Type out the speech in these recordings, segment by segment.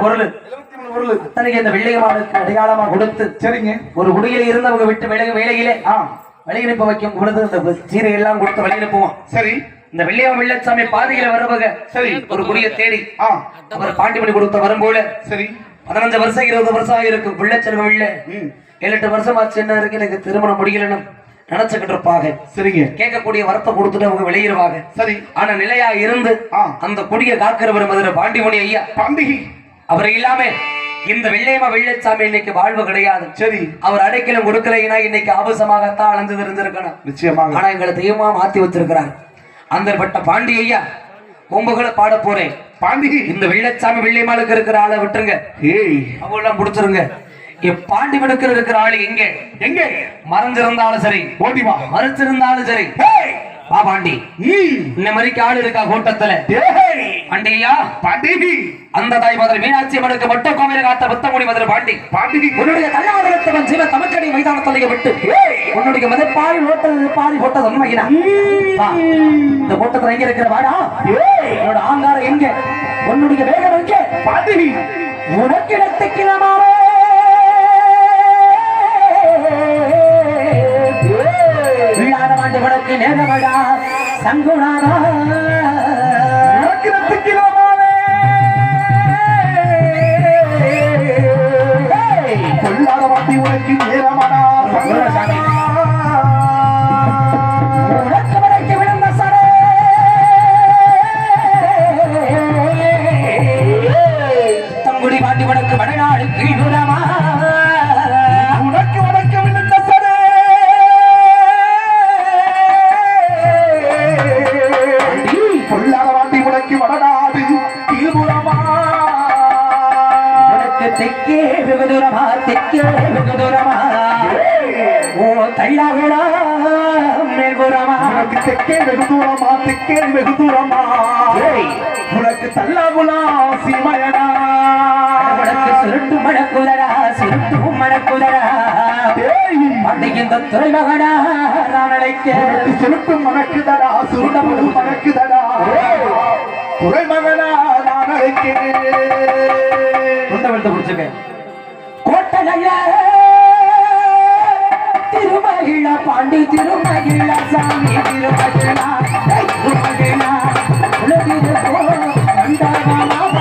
பொருள். அத்தனைக்கு இந்த வெள்ளையமானுக்கு அடையாளமா கொடுத்து சரிங்க. ஒரு குடியில இருந்தவங்க விட்டு வேலை வேலையிலே ஆ. வெளியனுப்ப வைக்கும் பொழுது இந்த சீரை எல்லாம் கொடுத்து வெளியனுப்புவோம். சரி. இந்த வெள்ளையம் வெள்ளச்சாமி பாதையில வருவங்க சரி. ஒரு குடிய தேடி ஆ. அவர் பாண்டிமணி கொடுத்த வரும்போல சரி. பதினஞ்சு வருஷம் இருபது வருஷம் ஆகிருக்கு பிள்ளைச்செல்வம் இல்ல. ஏழு எட்டு வருஷம் ஆச்சு என்ன இருக்கு? எனக்கு திருமணம் முடியலன்னு நினைச்சுக்கிட்டு இருப்பாங்க. சரிங்க. கேட்கக்கூடிய வரத்தை கொடுத்துட்டு அவங்க வெளியிடுவாங்க. சரி. ஆனா நிலையா இருந்து. அந்த குடிய காக்கிறவர் மதுரை பாண்டிமணி ஐயா. பாண்டிகை. அவர் இல்லாம இந்த வெள்ளையமா வெள்ளச்சாமி இன்னைக்கு வாழ்வு கிடையாது. சரி. அவர் அடைக்கலம் கொடுக்கலைன்னா இன்னைக்கு ஆபசமாகத்தான் அலைஞ்சு இருந்திருக்கணும். நிச்சயமாக. ஆனா எங்களை தெய்வமா மாத்தி வச்சிருக்கிறார். அந்த பட்ட பாண்டி ஐயா கொம்புகளை பாட போறேன். பாண்டிகை இந்த வெள்ளச்சாமி வெள்ளையமாளுக்கு இருக்கிற ஆளை விட்டுருங்க. ஏய். அவங்களாம் பிடிச்சிருங்க. பாண்டிமனுக்கு இருக்கிற ஆளு எங்க? எங்க? மறைஞ்சிருந்தாலும் சரி. ஓடி வா. மறைச்சிருந்தாலும் சரி. பாண்டி. ம். இந்த மாதிரிக்கு ஆள் இருக்கா கூட்டத்துல? பாண்டியா பாண்டிகை அந்த தாய் மதுரை மீனாட்சி அம்மனுக்கு மொட்ட கோவில காத்த புத்தமுடி மதுரை பாண்டி. பாண்டிகை உன்னுடைய கல்லாவரத்தவன் ஜீவ தமிழ்ச்சடி மைதானத்தில் விட்டு. உன்னுடைய மதப்பாரி ஓட்டது பாரி போட்டது உண்மையினா. இந்த கூட்டத்துல எங்க இருக்கிற வாடா? ஏய். உன்னோட ஆங்காரம் எங்க? உன்னுடைய வேகம் எங்க? பாண்டிகை உனக்கு இடத்துக்கிலமாவே விழாத மாண்டு வடக்கு நேரமடா சங்குணாரா கொள்ளாத உனக்கு நேரமாடா. உனக்கு சுருட்டு மடக்குதரா ஏய், அன்னைக்கு இந்த துறைமகனா நான் அழைக்க நான் அழைக்கிறேன் துண்டை வெளுத்து பிடிச்சுக்க கோட்டை நல்ல திருமகிழ பாண்டி திருமகிழ சாமி திருமகிழா. திருமகிழா. உலகிருக்கோ மண்டபமா பாண்டி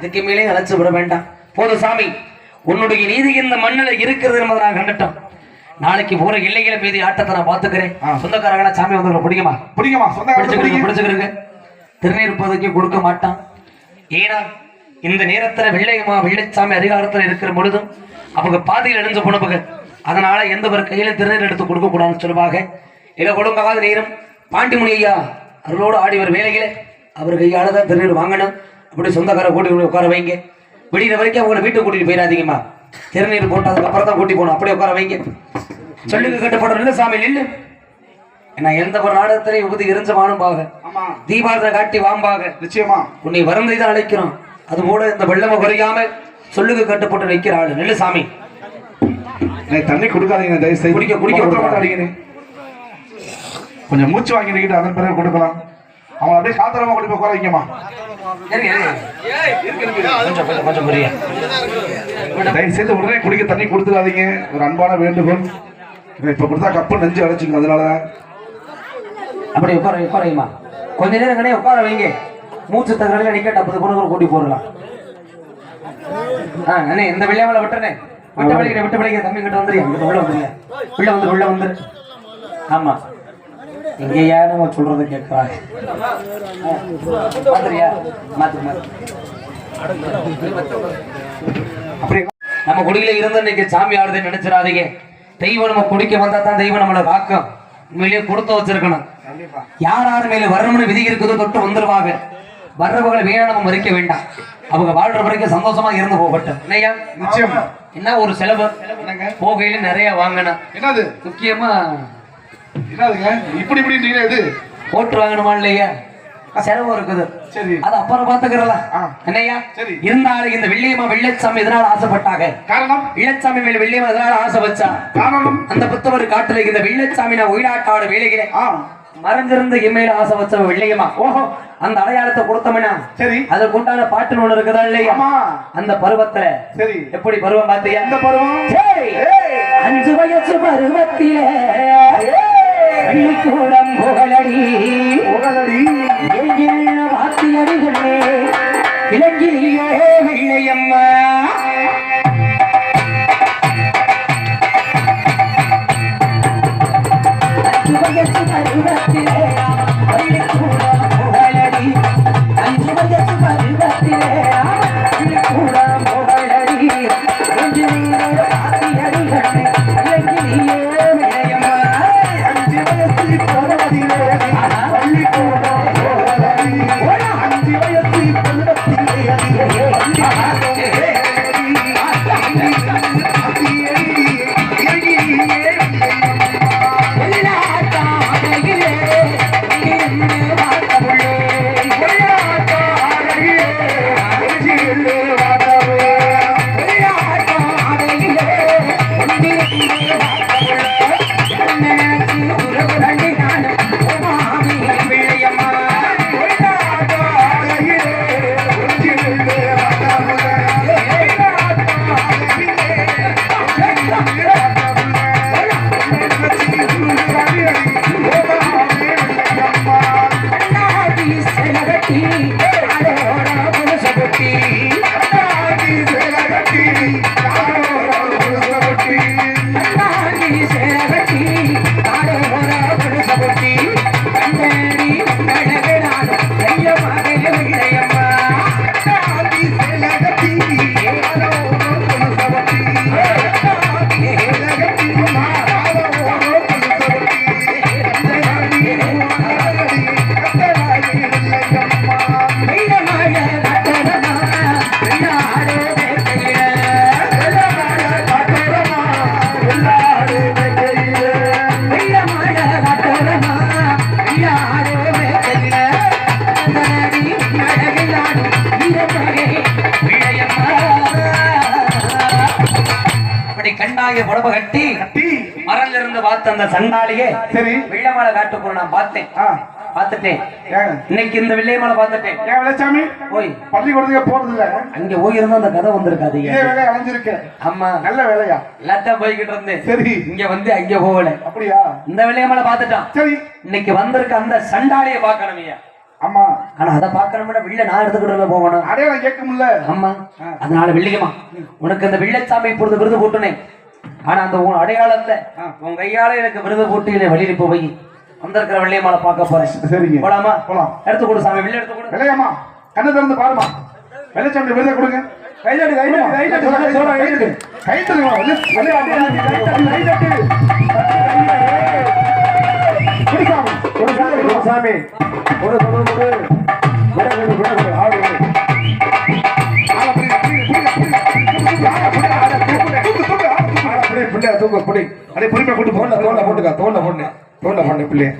இதுக்கு மேலே அழைச்சு விட வேண்டாம். போதும் சாமி. உன்னுடைய நீதி இந்த மண்ணில் இருக்கிறது என்பதை நான் கண்டுட்டோம். நாளைக்கு போற எல்லைகளை மீதி ஆட்டத்தை நான் பாத்துக்கிறேன். சொந்தக்காரங்களா சாமி வந்து பிடிக்குமா? பிடிக்குமா? பிடிச்சுக்கிறீங்க பிடிச்சுக்கிறீங்க திருநீர் கொடுக்க மாட்டான். ஏன்னா இந்த நேரத்துல வெள்ளையம்மா வெள்ளைச்சாமி அதிகாரத்துல இருக்கிற பொழுதும் அவங்க பாதையில் அடைஞ்சு போனவங்க அதனால எந்த ஒரு கையில திருநீர் எடுத்து கொடுக்க கூடாதுன்னு சொல்லுவாங்க. இதை கொடுங்காத நேரம் பாண்டிமுனி ஐயா அருளோடு ஆடி வர வேலையில அவர் கையால தான் திருநீர் வாங்கணும். அப்படி சொந்தக்கார கூட்டி உட்கார வைங்க. விடிகிற வரைக்கும் அவங்களை வீட்டுக்கு கூட்டிட்டு போயிடாதீங்கம்மா. திருநீர் போட்டதுக்கு அப்புறம் தான் கூட்டி போகணும். அப்படியே உட்கார வைங்க. சொல்லுங்க கட்டுப்பட நில்லு சாமி நில்லு. ஏன்னா எந்த ஒரு நாடகத்திலையும் உபதி எரிஞ்ச வானும்பாக. ஆமா. தீபாரத்தை காட்டி வாம்பாக. நிச்சயமா. உன்னை வருந்தை தான் அழைக்கிறோம். அது போல இந்த வெள்ளம குறையாம சொல்லுக்கு கட்டுப்பட்டு நிற்கிற ஆளு. நெல்லு சாமி. தண்ணி கொடுக்காதீங்க தயவு செய்து குடிக்க- குடிக்க. கொஞ்சம் மூச்சு வாங்கிட்டு அதன் பிறகு கொடுக்கலாம். அவங்க அப்படியே காத்திரமா கொண்டு போய் குறைக்கமா இருங்க, கொஞ்சம் கொஞ்சம் புரிய. தயவு செய்து உடனே குடிக்க தண்ணி கொடுத்துடாதீங்க. ஒரு அன்பான வேண்டுகோள். இப்ப கொடுத்தா கப்பு நெஞ்சு அடைச்சுங்க அதனால அப்படி உட்கார உட்காரையுமா கொஞ்ச நேரம் கடையே உட்கார வைங்க. மூச்சு தகரால நிக்க டப்பு பொண்ணு கூட்டி போடலாம். ஆ அண்ணே இந்த விளையாமல விட்டுறேன். விட்டு பழிக்கிற விட்டு பழிக்கிற தம்பி கிட்ட வந்துரு. உள்ள வந்துருங்க உள்ள வந்து உள்ள வந்துரு. ஆமா. இங்கேயா நம்ம சொல்றதை கேட்கறாங்க மாத்திரியா மாத்து மாத்து. அப்படியே நம்ம குடியில இருந்து இன்னைக்கு சாமி ஆடுதுன்னு நினைச்சிடாதீங்க. தெய்வம் நம்ம குடிக்க வந்தா தான் தெய்வம் நம்மளை காக்கும். உண்மையிலேயே கொடுத்து வச்சிருக்கணும். யார் யார் மேல வரணும்னு விதி இருக்குதோ தொட்டு வந்துருவாங்க. வர்றவங்களை வீணா நம்ம மறிக்க வேண்டாம். அவங்க வாழ்ற வரைக்கும் சந்தோஷமா இருந்து போகட்டும். இல்லையா நிச்சயம். என்ன ஒரு செலவு? போகையில நிறைய வாங்கணும் என்னது? முக்கியமா என்னதுங்க? இப்படி இப்படின்றீங்களே இது? போட்டு வாங்கணுமா இல்லையா? செலவு இருக்குது. சரி. அது அப்புறம் பாத்துக்கிறலாம். என்னையா? சரி. இருந்தாலும் இந்த வெள்ளியம்மா வெள்ளச்சாமி எதனால ஆசைப்பட்டாங்க? காரணம்? வெள்ளச்சாமி மேல வெள்ளியம்மா எதனால ஆசை வச்சா காரணம்? அந்த புத்தவர் காட்டுல இந்த வெள்ளச்சாமி நான் ஒயிலாட்டாடு வேலைகிற ஆ. மறைஞ்சிருந்த இமையில ஆசை வச்ச வெள்ளையம்மா. ஓஹோ. அந்த அடையாளத்தை கொடுத்தோம்னா? சரி. அதற்கு உண்டான பாட்டுன்னு ஒண்ணு இருக்குதா இல்லையா? அந்த பருவத்துல. சரி. எப்படி பருவம் பார்த்தியா? எந்த பருவம்? அஞ்சு வயசு பருவத்திலே. பள்ளிக்கூடம் புகழடி. புகழடி எங்கிருந்த வாத்தியடிகளே இலங்கிலேயே வெள்ளையம்மா அஞ்சு வயசு பார்த்த அந்த சண்டாளியே சரி. வெள்ளமலை காட்டுக்குள்ள நான் பார்த்தேன். பார்த்துட்டேன். இன்னைக்கு இந்த வெள்ளையமலை பார்த்துட்டேன். ஏன் விளைச்சாமி போய். பள்ளிக்கூடத்துக்கு போறது இல்ல அங்க போய் இருந்தா அந்த கதை வந்திருக்காது. இதே வேலையை அலைஞ்சிருக்க. ஆமா. நல்ல வேலையா? எல்லாத்தையும் போய்கிட்டு இருந்தேன். சரி. இங்க வந்து அங்க போகல. அப்படியா? இந்த வெள்ளையமலை பார்த்துட்டான். சரி. இன்னைக்கு வந்திருக்க அந்த சண்டாளியை பார்க்கணும் ஐயா. ஆமா. ஆனா அதை பார்க்கணும்னா வெள்ள நான் எடுத்துக்கிட்டு போகணும். அடையாளம் கேட்கும்ல ஆமா. அதனால வெள்ளியம்மா உனக்கு அந்த வெள்ளச்சாமி இப்பொழுது விருது போட்டுனேன் ஆனா அந்த உன் அடையாளத்தை உன் கையால எனக்கு விருது போட்டு வெளியில போய் வந்திருக்கிற வெள்ளையம்மாளை பார்க்க போறேன் சரிங்க போலாமா போலாம் எடுத்து கொடு சாமி வெளில எடுத்து கொடு விளையாமா கண்ணு திறந்து பாருமா வெள்ளச்சாமி விருதை கொடுங்க கைதட்டு கைதட்டு கைதட்டு கைதட்டு கைதட்டு கைதட்டு சாமி ஒரு கொடு விட கொடு ஆடு பிள்ளைய தூக்கு, புடி. அப்படியே பொறுமையா கூட்டு போ. தோல்ல போட்டுக்கா தோல்ல போடு தோல்ல போடு பிள்ளைய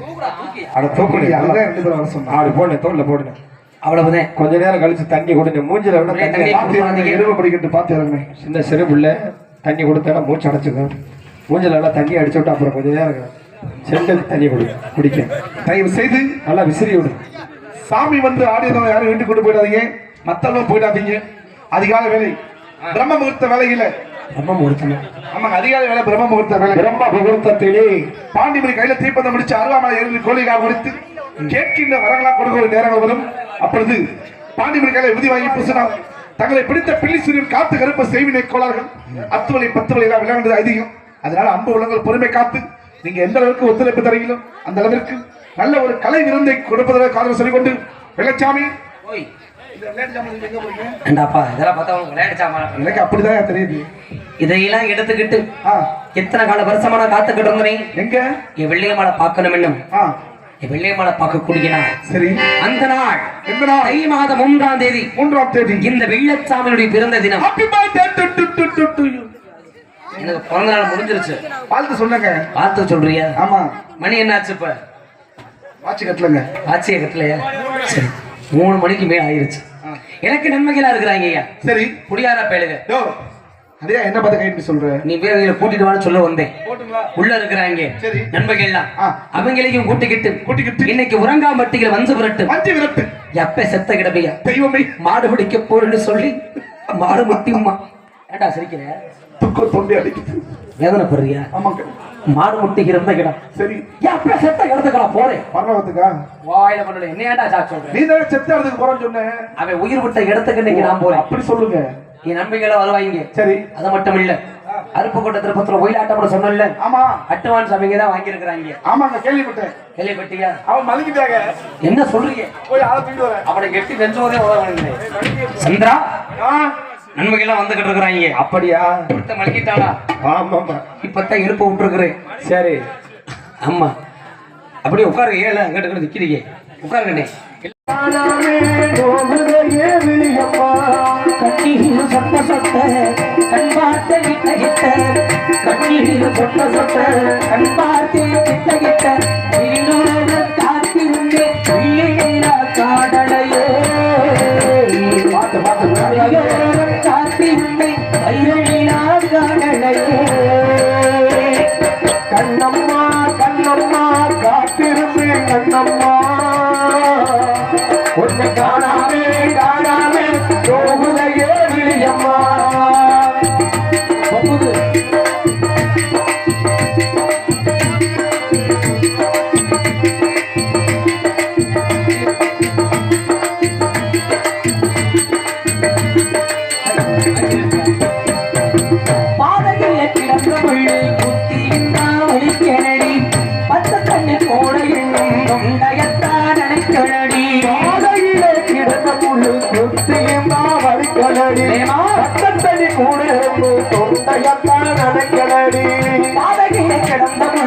அட தூக்குடி அதுதான் ரெண்டு பேரும் வர சொன்னா. அப்படி போடு தோல்ல போடு அவ்வளவுதான். கொஞ்ச நேரம் கழிச்சு தண்ணி கொடுங்க. மூஞ்சில விட தண்ணி எருமை படிக்கட்டு பாத்து இறங்குங்க. சின்ன சிறு புள்ள தண்ணி கொடுத்தா மூச்சு அடைச்சுக்கும் மூஞ்சில நல்லா தண்ணி அடிச்சு விட்டு அப்புறம் கொஞ்ச நேரம். செங்கல் தண்ணி குடி குடிக்க. தயவு செய்து நல்லா விசிறி விடு. சாமி வந்து ஆடியதவங்க யாரும் வீட்டுக்கு கொண்டு போயிடாதீங்க. மத்தவங்க போயிடாதீங்க. அதிகாலை வேலை. பிரம்ம முகூர்த்த வேலையில ரொம்ப முகூர்த்தமா. ஆமாங்க அதிகாலை வேலை பிரம்ம முகூர்த்த வேலை பிரம்ம முகூர்த்தத்திலே பாண்டிமணி கையில தீப்பந்தம் முடிச்சு அருவாமலை ஏறி கோழிக்காக முடித்து கேட்கின்ற வரங்களா கொடுக்கிற நேரங்கள் வரும். அப்பொழுது பாண்டிமணி கையில விதி வாங்கி பூசினா தங்களை பிடித்த பிள்ளி சூரியன் காத்து கருப்ப செய்வினை கோளார்கள் அத்து வழி பத்து வழி எல்லாம் விளையாண்டது அதிகம். அதனால அன்பு உள்ளங்கள் பொறுமை காத்து நீங்க எந்த அளவுக்கு ஒத்துழைப்பு தரீங்களோ அந்த அளவிற்கு நல்ல ஒரு கலை விருந்தை கொடுப்பதற்கு காரணம் சொல்லிக்கொண்டு வெள்ளச்சாமி. ஓய் இந்த விளையாட்டு சாமி நீங்க எங்க போறீங்க? ஏண்டாப்பா இதெல்லாம் பார்த்தா உனக்கு விளையாடிச்சாமா எனக்கு அப்படிதான் தெரியுது. இதையெல்லாம் எடுத்துக்கிட்டு எத்தனை கால வருஷமா நான் காத்துக்கிட்டு இருந்தேன்? எங்க? என் வெள்ளியம்மாளை பார்க்கணும் என்னும் ஆ. என் வெள்ளியம்மாளை பார்க்க கூடிய நாள். சரி. அந்த நாள். எந்த நாள்? தை மாதம் மூன்றாம் தேதி. மூன்றாம் தேதி. இந்த வெள்ளச்சாமியுடைய பிறந்த தினம். எனக்கு பிறந்த நாள் முடிஞ்சிருச்சு. வாழ்த்து சொன்னங்க பார்த்து சொல்றியா? ஆமா. மணி என்னாச்சு இப்ப? வாட்சி கட்டலங்க. ஆட்சியை கட்டலையா? சரி. மூணு மணிக்கு மேல ஆயிருச்சு. எனக்கு நன்மைகளா இருக்கிறாங்க ஐயா. சரி. குடியாரா பேளுக யோ. அதே என்ன பார்த்து கைட்டு சொல்ற? நீ வேலையில கூட்டிட்டு வான்னு சொல்ல வந்தேன். உள்ள இருக்கிறாங்க சரி. நண்பர்கள்லாம். ஆ. அவங்களையும் கூட்டிக்கிட்டு. கூட்டிக்கிட்டு. இன்னைக்கு உறங்காம்பட்டிகள் வந்து புரட்டு மஞ்சு விரட்டு. எப்ப செத்த கிடப்பையா? தெய்வமே. மாடு பிடிக்க போறேன்னு சொல்லி மாடு முட்டிம்மா. ஏண்டா சிரிக்கிற? துக்க தொண்டை அடிக்குது. வேதனைப்படுறியா? ஆமாங்க. மாடு முட்டிக்கிறத கிடம் சரி. எப்ப செத்த கிடத்துக்கலாம் போறேன்? பரவத்துக்கா வாயில பண்ணல என்ன ஏன்டா சாக்கு சொல்றேன் நீ தானே செத்த இடத்துக்கு போறேன்னு சொன்னேன் அவன் உயிர் விட்ட இடத்துக்கு இன்னைக்கு நான் போறேன். அப்படி சொல்லுங்க. என் நம்பிக்கையில வருவாங்க சரி. அது மட்டும் இல்ல அருப்புக்கோட்டை திருப்பத்துல ஒயிலாட்டம் கூட சொன்னல ஆமா. அட்டுவான்ஸ் அவங்க தான் வாங்கியிருக்கிறாங்க. ஆமாங்க கேள்விப்பட்டேன். கேள்விப்பட்டியா? அவன் மலங்கிட்டாங்க என்ன சொல்றீங்க? போய் ஆளை தூக்கிட்டு வரேன். அவனை கெட்டி நெஞ்சோதே உதவணுங்களே சந்திரா? நன்மைகள்லாம் வந்துகிட்டு இருக்கிறாங்க. அப்படியா? ஒருத்த மலக்கிட்டாளா ஆமாமா இப்பதான் இருப்ப விட்டுருக்குறேன் சரி. ஆமா. அப்படியே உட்காருங்க. ஏல அங்கிட்டு இங்கிட்டு நிக்கிறீங்க? உட்காருங்கண்ணே. ಸೊಟ್ಟ ಸೊಟ್ಟೆ ಕಣ್ಪಾರ್ತೆ ಗಿಟ್ಟ ಗಿಟ್ಟ ಕಣ್ಣೀರಿನ ಸೊಟ್ಟ ಸೊಟ್ಟೆ ಕಣ್ಪಾರ್ತೆ ಗಿಟ್ಟ ಗಿಟ್ಟ ನೀನು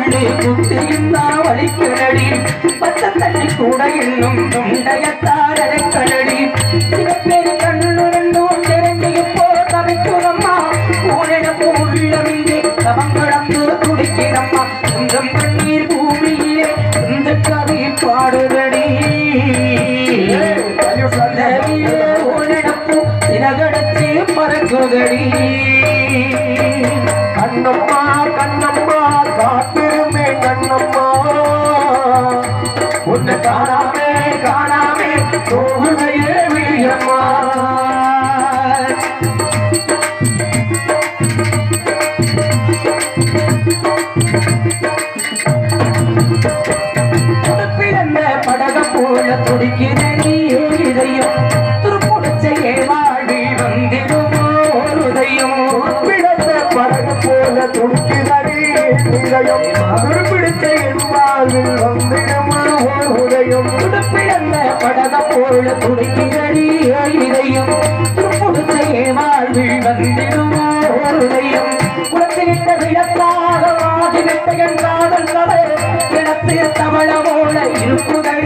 கிடந்த புள்ளி குத்தி ஒலிக்கனடி பச்சை தண்ணி கூட இன்னும் தொண்டையத்தான் நினைக்கனடி சிவப்பேரி கண்ணு ரெண்டும் திரண்டிய போ தவிக்குறம்மா உனக்கு உள்ளமின்றி தவம் கடந்து துடிக்கிறடி இதயம். துருப்புடிச்சையே வாழி வந்திடுமோ உதயம். பிறந்த படகு போல துடிக்கிறடி இதயம். உதயம். துடுப்பிழந்த போல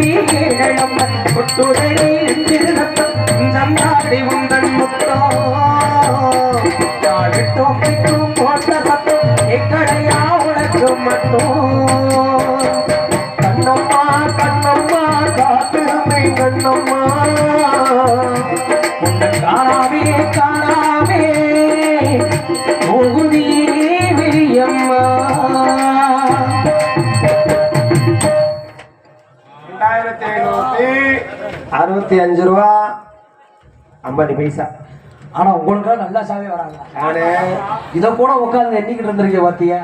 இருப்புதடி ஐம்பது பைசா. ஆனா உங்களுக்கு நல்லா சாமி வராங்க நானே. இத கூட உட்கார்ந்து எண்ணிக்கிட்டு இருந்திருக்கீங்க பாத்தியா?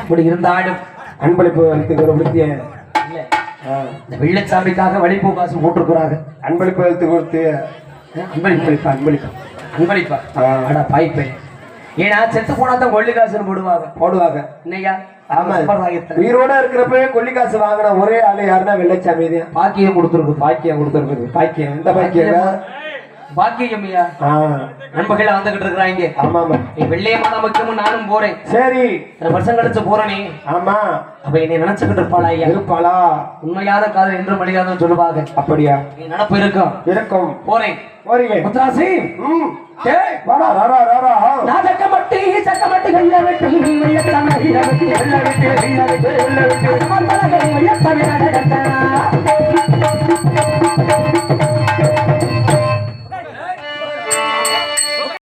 இப்படி இருந்தாலும் அன்பளிப்பு எழுத்துக்கு ஒரு விருத்திய இல்ல. இந்த வெள்ளச்சாமிக்காக வழிபோ காசு போட்டிருக்கிறாங்க. அன்பளிப்பு எழுத்து கொடுத்து அன்பளிப்பு அன்பளிப்பு. அன்பளிப்பா. ஆ. அட பாய்ப்பே. ஏன்னா செத்து போனா தான் கொள்ளி காசுன்னு போடுவாங்க. போடுவாங்க. இன்னையா ஆமா. உயிரோட இருக்கிறப்பவே கொல்லி காசு வாங்கின ஒரே ஆளு யாருன்னா வெள்ளச்சாமி பாக்கியம் கொடுத்துருக்கு பாக்கியம் கொடுத்துருக்குது. பாக்கியம். எந்த பாக்கியம் பாக்கியம் ஐயா. ஆ. நண்பர்கள் வந்துகிட்டு இருக்கிறாங்க ஆமா ஆமா நீ வெள்ளையம்மா நமக்கு நானும் போறேன். சரி. ரெண்டு வருஷம் கழிச்சு போறேனே. ஆமா. அப்ப என்னை நினைச்சுக்கிட்டு இருப்பாளா ஐயா? இருப்பாளா? உண்மையான காதல் என்று மடியாதுன்னு சொல்லுவாங்க. அப்படியா? நீ நினப்பு இருக்கும். இருக்கும். போறேன். போறீங்க. முத்ராசி ம். டேய் வாடா. ராரா ராரா நான் சக்கமட்டி சக்கமட்டி கைய வெட்டி மையத்த மைய வெட்டி எல்ல